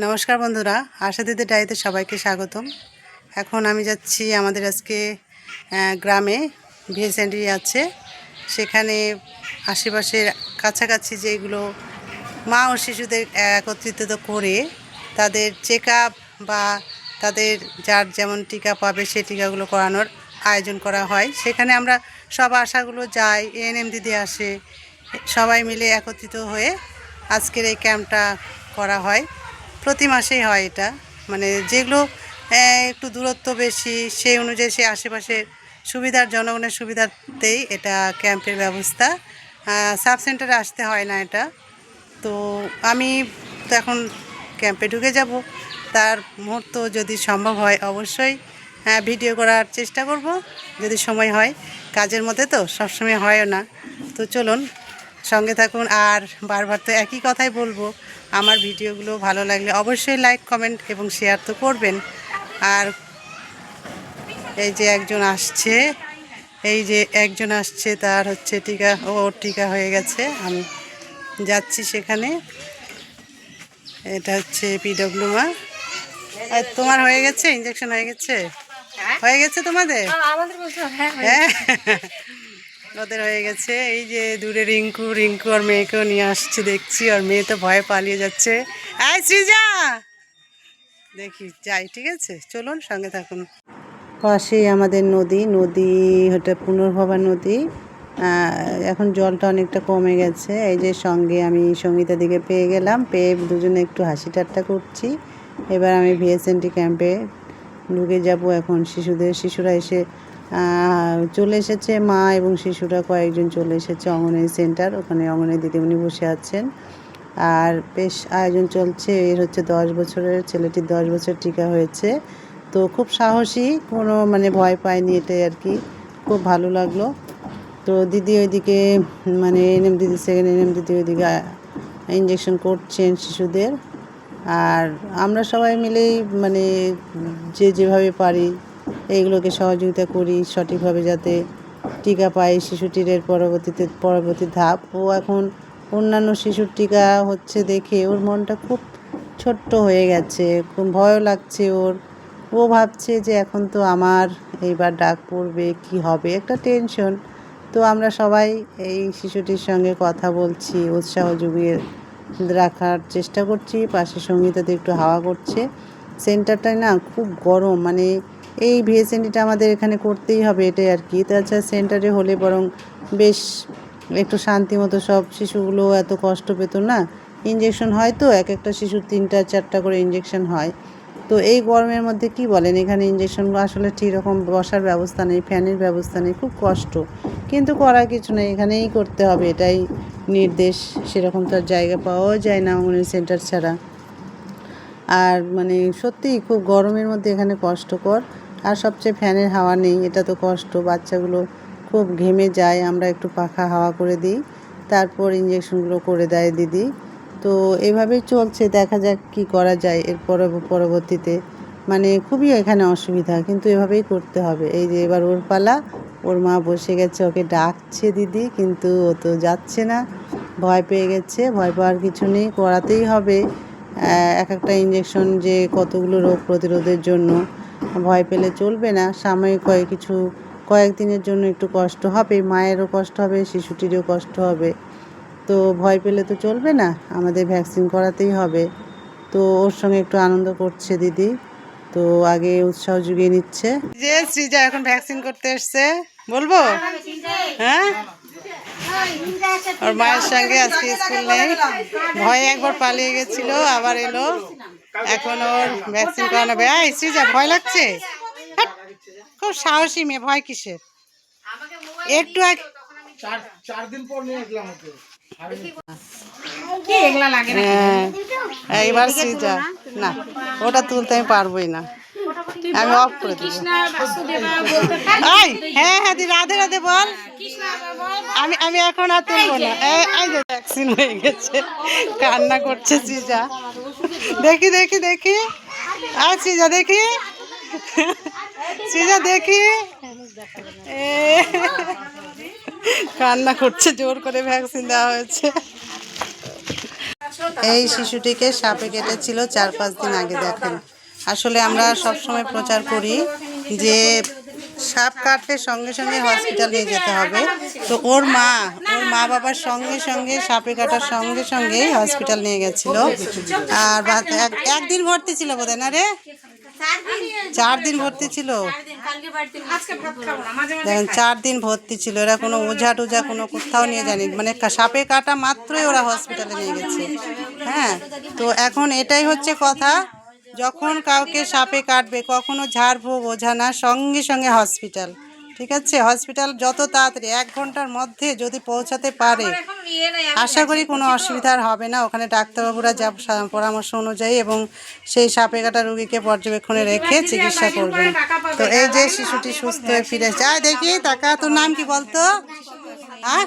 নমস্কার বন্ধুরা, আশা দিদি ডায়েতে সবাইকে স্বাগতম। এখন আমি যাচ্ছি আমাদের আজকে গ্রামে ভিএসএনডি আছে। সেখানে আশেপাশের কাছাকাছি যেগুলো মা ও শিশুদের একত্রিত করে, তাদের চেক বা তাদের যার যেমন টিকা পাবে সে টিকাগুলো করানোর আয়োজন করা হয়। সেখানে আমরা সব আশাগুলো যাই এএনএম দিদি আসে, সবাই মিলে একত্রিত হয়ে আজকের এই ক্যাম্পটা করা হয়। প্রতি মাসেই হয় এটা। মানে যেগুলো একটু দূরত্ব বেশি সেই অনুযায়ী সে আশেপাশের সুবিধার জনগণের সুবিধাতেই এটা ক্যাম্পের ব্যবস্থা। সাব সেন্টারে আসতে হয় না এটা। তো আমি তো এখন ক্যাম্পে ঢুকে যাব। তার মুহূর্ত যদি সম্ভব হয় অবশ্যই হ্যাঁ, ভিডিও করার চেষ্টা করব। যদি সময় হয় কাজের মধ্যে তো সবসময় হয়ও না। তো চলুন সঙ্গে থাকুন আর বারবার তো একই কথাই বলব আমার ভিডিওগুলো ভালো লাগলে অবশ্যই লাইক কমেন্ট এবং শেয়ার তো করবেন। আর এই যে একজন আসছে এই যে একজন আসছে তার হচ্ছে টিকা ও ওর টিকা হয়ে গেছে আমি যাচ্ছি সেখানে। এটা হচ্ছে পিডব্লিউ মা আর তোমার হয়ে গেছে? ইঞ্জেকশন হয়ে গেছে? হয়ে। গেছে তোমাদের? হ্যাঁ। হ্যাঁ হয়ে গেছে। এই যে দূরে রিঙ্কু রিঙ্কু আর মেয়েকেও নিয়ে আসছে, দেখছি। আর মেয়ে তো ভয়ে পালিয়ে যাচ্ছে। সৃজা! দেখি, যাই, ঠিক আছে? চলুন, সঙ্গে থাকুন। পাশেই আমাদের নদী নদী, ওটা পুনর্ভবা নদী। এখন জলটা অনেকটা কমে গেছে। এই যে সঙ্গে আমি সঙ্গীতা দিকে পেয়ে গেলাম, পেয়ে দুজনে একটু হাসি ঠাট্টা করছি। এবার আমি ভিএসএনটি ক্যাম্পে ঢুকে যাব এখন। শিশুদের, শিশুরা এসে চলে এসেছে মা এবং শিশুরা, কয়েকজন চলে এসেছে অঙ্গনওয়াড়ি সেন্টার। ওখানে অঙ্গনওয়াড়ি দিদিমণি বসে আছেন। আর বেশ আয়োজন চলছে, এর হচ্ছে দশ বছরের, ছেলেটির দশ বছর টিকা হয়েছে। তো খুব সাহসী, কোনো মানে ভয় পায়নি এটাই আর কি। খুব ভালো লাগল। তো দিদি ওইদিকে মানে এনএম দিদি সেকেন্ড এনএম দিদি ওইদিকে ইঞ্জেকশন করছেন শিশুদের। আর আমরা সবাই মিলেই মানে যে যেভাবে পারি এইগুলোকে সহযোগিতা করি সঠিকভাবে যাতে টিকা পায় শিশুটির পরবর্তীতে, পরবর্তী ধাপ। ও এখন অন্যান্য শিশুর টিকা হচ্ছে দেখে ওর মনটা খুব ছোট্ট হয়ে গেছে ভয়ও লাগছে ওর। ও ভাবছে যে এখন তো আমার এইবার ডাক পড়বে, কি হবে? একটা টেনশন। তো আমরা সবাই এই শিশুটির সঙ্গে কথা বলছি, উৎসাহ জুগিয়ে রাখার চেষ্টা করছি। পাশে সঙ্গীতাতে একটু হাওয়া করছে। সেন্টারটায় না খুব গরম মানে এই ভিএসএনডিটা আমাদের এখানে করতেই হবে এটাই আর কি। তাছাড়া সেন্টারে হলে বরং বেশ একটু শান্তি মতো সব শিশুগুলো এত কষ্ট পেত না। ইঞ্জেকশন হয় তো, এক একটা শিশুর তিনটা, চারটা করে ইঞ্জেকশন হয়। তো এই গরমের মধ্যে কি বলেন, এখানে ইঞ্জেকশনগুলো আসলে ঠিক রকম বসার ব্যবস্থা নেই, ফ্যানের ব্যবস্থা নেই, খুব কষ্ট। কিন্তু করার কিছু নেই, এখানেই করতে হবে, এটাই নির্দেশ। সেরকম তো জায়গা পাওয়াও যায় না অঙ্গনওয়াড়ি সেন্টার ছাড়া। আর মানে সত্যিই খুব গরমের মধ্যে এখানে কষ্টকর। আর সবচেয়ে ফ্যানের হাওয়া নেই, এটা তো কষ্ট। বাচ্চাগুলো খুব ঘেমে যায়, আমরা একটু পাখা হাওয়া করে দিই, তারপর ইঞ্জেকশনগুলো করে দেয় দিদি। তো এভাবেই চলছে, দেখা যাক কি করা যায় এর পরব- পরবর্তীতে। মানে খুবই এখানে অসুবিধা, কিন্তু এভাবেই করতে হবে। এই যে এবার ওর পালা, ওর মা বসে গেছে, ওকে ডাকছে দিদি, কিন্তু ও তো যাচ্ছে না। ভয় পেয়ে গেছে, ভয় পাওয়ার কিছু নেই, করাতেই হবে। এক একটা ইঞ্জেকশন যে কতগুলো রোগ প্রতিরোধের জন্য। ভয় পেলে চলবে না। সাময়িক কয়েক কিছু কয়েকদিনের জন্য একটু কষ্ট হবে, মায়েরও কষ্ট হবে, শিশুটিরও কষ্ট হবে। তো ভয় পেলে তো চলবে না, আমাদের ভ্যাকসিন করাতেই হবে। তো ওর সঙ্গে একটু আনন্দ করছে দিদি। তো আগে উৎসাহ জুগিয়ে নিচ্ছে। যে সৃজা এখন ভ্যাকসিন করতে এসছে, বলব? হ্যাঁ? ওর মায়ের সঙ্গে আজকে স্কুল নেই। ভয়ে একবার পালিয়ে গেছিল, আবার এলো। এখন ওর ভ্যাকসিন করানো হবে। এই সৃজা ভয় লাগছে? খুব সাহসী মেয়ে ভয় কিসের? একটু এবার হ্যাঁ এইবার সৃজা না ওটা তুলতে আমি পারবোই না। আমি অফ করে এই হ্যাঁ হ্যাঁ দি রাধে রাধে বল। আমি আমি এখন আর তুলবো না। এই যে ভ্যাকসিন হয়ে গেছে। কান্না করছে সৃজা। দেখি দেখি দেখি। আর সৃজা দেখি। সৃজা দেখি। কান্না করছে জোর করে ভ্যাকসিন দেওয়া হয়েছে। এই শিশুটিকে সাপে কেটেছিল চার পাঁচ দিন আগে দেখেন। আসলে আমরা সব সময় প্রচার করি যে সাপ কাটলে সঙ্গে সঙ্গে হসপিটাল নিয়ে যেতে হবে। তো ওর মা ওর মা বাবার সঙ্গে সঙ্গে সাপে কাটার সঙ্গে সঙ্গে হসপিটাল নিয়ে গেছিল। আর একদিন ভর্তি ছিল বোধহয় না রে? চার দিন ভর্তি ছিল। দেখেন, চার দিন ভর্তি ছিল। এরা কোনো ওঝা টুঝা কোনো কোথাও নিয়ে জানি মানে সাপে কাটা মাত্রই ওরা হসপিটালে নিয়ে গেছে। হ্যাঁ তো এখন এটাই হচ্ছে কথা। যখন কাউকে সাপে কাটবে কখনো ঝাড়ফুঁক ওঝা না সঙ্গে সঙ্গে হসপিটাল। ঠিক আছে? হসপিটাল যত তাড়াতাড়ি এক ঘণ্টার মধ্যে যদি পৌঁছাতে পারে আশা করি কোনো অসুবিধা আর হবে না। ওখানে ডাক্তারবাবুরা যা পরামর্শ অনুযায়ী এবং সেই সাপে কাটা রুগীকে পর্যবেক্ষণে রেখে চিকিৎসা করবেন। তো এই যে শিশুটি সুস্থ হয়ে ফিরে যায় দেখি টাকা তোর নাম কি বলতো? হ্যাঁ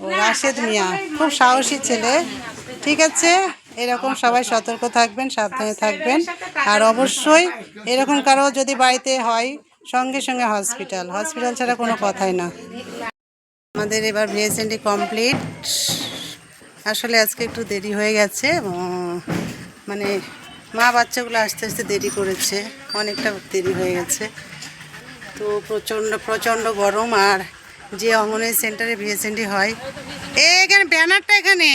ও রাশেদ মিয়া। খুব সাহসী ছেলে। ঠিক আছে? এরকম সবাই সতর্ক থাকবেন সাবধানে থাকবেন। আর অবশ্যই এরকম কারও যদি বাড়িতে হয় সঙ্গে সঙ্গে হসপিটাল। হসপিটাল ছাড়া কোনো কথাই না। আমাদের এবার ভিএসএনডি কমপ্লিট। আসলে আজকে একটু দেরি হয়ে গেছে। মানে মা বাচ্চাগুলো আস্তে আস্তে দেরি করেছে। অনেকটা দেরি হয়ে গেছে। তো প্রচণ্ড প্রচণ্ড গরম। আর যে অঙ্গনের সেন্টারে ভিএসএনডি হয় এখানে ব্যানারটা এখানে।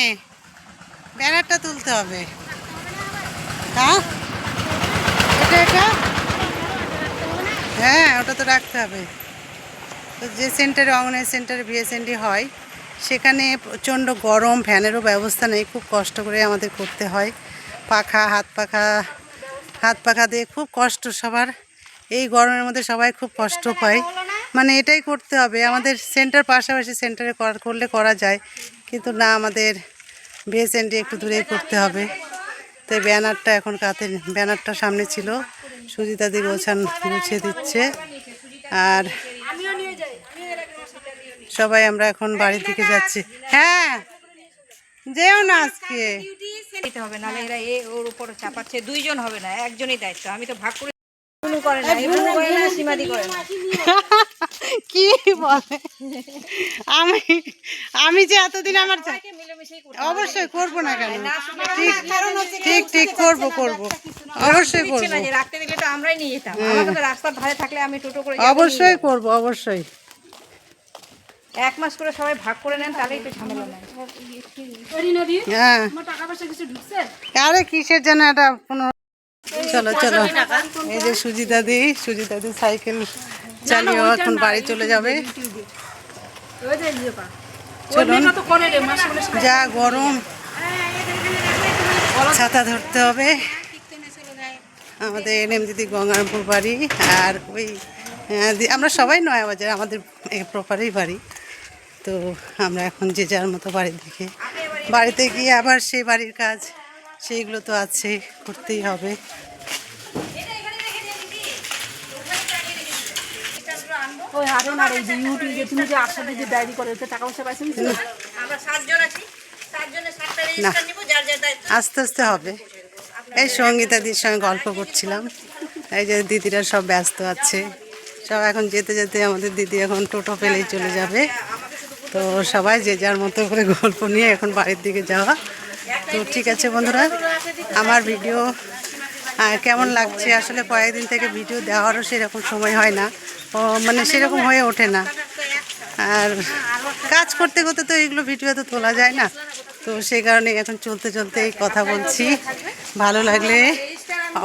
ব্যানারটা তুলতে হবে। হ্যাঁ এটা এটা? হ্যাঁ ওটা তো রাখতে হবে। তো যে সেন্টারে অঙ্গনের সেন্টারে ভিএসএনডি হয়, সেখানে প্রচণ্ড গরম, ফ্যানেরও ব্যবস্থা নেই, খুব কষ্ট করে আমাদের করতে হয়। পাখা, হাত পাখা হাত পাখা দিয়ে খুব কষ্ট সবার। এই গরমের মধ্যে সবাই খুব কষ্ট পায়। মানে এটাই করতে হবে, আমাদের সেন্টার পাশাপাশি সেন্টারে কর- করলে করা যায়। কিন্তু না, আমাদের ভিএসএনডি একটু দূরেই করতে হবে। তো ব্যানারটা এখন কাতে ব্যানারটা সামনে ছিল। সুজিতাদি গোছান গুছিয়ে দিচ্ছে। আর সবাই আমরা এখন বাড়ির দিকে যাচ্ছি। হ্যাঁ যেও না আজকে। দিতে হবে নাহলে এরা এ ওর উপর চাপাচ্ছে। দুইজন হবে না একজনই দায়িত্ব। আমি তো ভাগ করে করে না করে না সীমাদি করে না। কি বলে? আমি আমি যে এতদিন আমার অবশ্যই করব না কেন? ঠিক ঠিক ঠিক করব করব। অবশ্যই করব। যে রাখতে দিলে তো আমরাই নিয়ে যেতাম। তো রাস্তার ধারে থাকলে আমি টোটো করে যাব, অবশ্যই করব অবশ্যই। এক মাস করে সবাই ভাগ করে নেন তাহলেই তো ঝামেলা নাই। হ্যাঁ। আরে কিসের জন্য এটা পনেরো চলো চলো। এই যে সুজিতা দি সুজিতা দি সাইকেল চালিয়ে ও এখন বাড়ি চলে যাবে। চলুন। যা গরম। ছাতা ধরতে হবে। আমাদের এনএম দিদি গঙ্গারামপুর বাড়ি আর ওই আমরা সবাই নয় বাজার আমাদের প্রপারেই বাড়ি। তো আমরা এখন যে যার মতো বাড়ির দিকে। বাড়িতে গিয়ে আবার সেই বাড়ির কাজ সেইগুলো তো আছে করতেই হবে। ওই এই যে ইউটিউবে তুমি যে একসাথে যে ডায়েরি করে টাকা পয়সা পাইছেন আমরা সাতজন আছি না। আস্তে আস্তে হবে। এই সঙ্গীতাদির সঙ্গে গল্প করছিলাম। এই যে দিদিরা সব ব্যস্ত আছে। সব এখন যেতে যেতে আমাদের দিদি এখন টোটো পেলেই চলে যাবে। তো সবাই যে যার মতো করে গল্প নিয়ে এখন বাড়ির দিকে যাওয়া। তো ঠিক আছে বন্ধুরা আমার ভিডিও কেমন লাগছে? আসলে কয়েকদিন থেকে ভিডিও দেওয়ারও সেরকম সময় হয় না। ও মানে সেরকম হয়ে ওঠে না। আর কাজ করতে করতে তো এইগুলো ভিডিও তো তোলা যায় না। তো সেই কারণে এখন চলতে চলতে এই কথা বলছি। ভালো লাগলে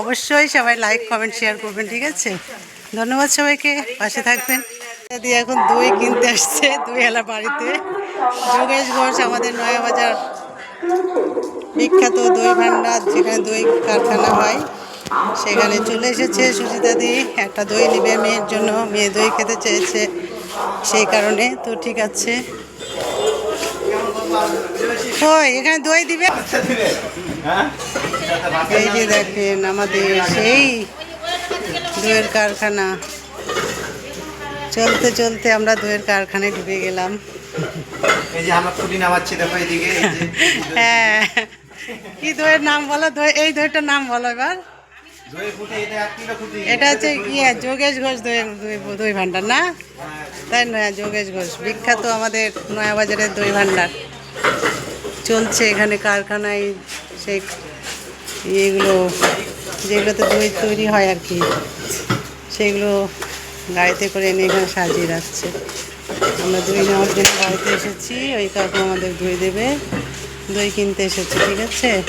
অবশ্যই সবাই লাইক কমেন্ট শেয়ার করবেন ঠিক আছে? ধন্যবাদ সবাইকে। পাশে থাকবেন। দিদি এখন দই কিনতে আসছে দই এলা বাড়িতে। যোগেশ ঘোষ আমাদের নয়াবাজার বিখ্যাত দই ভান্ডার যেখানে দই কারখানা হয়। সেখানে চলে এসেছে সুজিতা দি। একটা দই নিবে মেয়ের জন্য। মেয়ে দই খেতে চেয়েছে। সেই কারণে তো ঠিক আছে। কই এখানে দই দিবে? এই যে দেখেন আমাদের সেই দইয়ের কারখানা। চলতে চলতে আমরা দইয়ের কারখানায় ঢুকে গেলাম। এই যে আমরা খুঁটি নামাচ্ছি দেখো এদিকে হ্যাঁ। কি দইয়ের নাম বলো? দই এই দইটার নাম বলো এবার। এটা হচ্ছে ইয়ে যোগেশ ঘোষ দই দই- দই ভাণ্ডার, না? তাই নয়া যোগেশ ঘোষ, বিখ্যাত আমাদের নয়াবাজারের দই ভাণ্ডার। চলছে এখানে কারখানায় সেই ইয়েগুলো, যেগুলোতে দই তৈরি হয় আর কি, সেগুলো গাড়িতে করে এনে এখানে সাজিয়ে রাখছে। আমরা দই নেওয়ার জন্য বাড়িতে এসেছি, ওই কাকু আমাদের দই দেবে। দই কিনতে এসেছি, ঠিক আছে?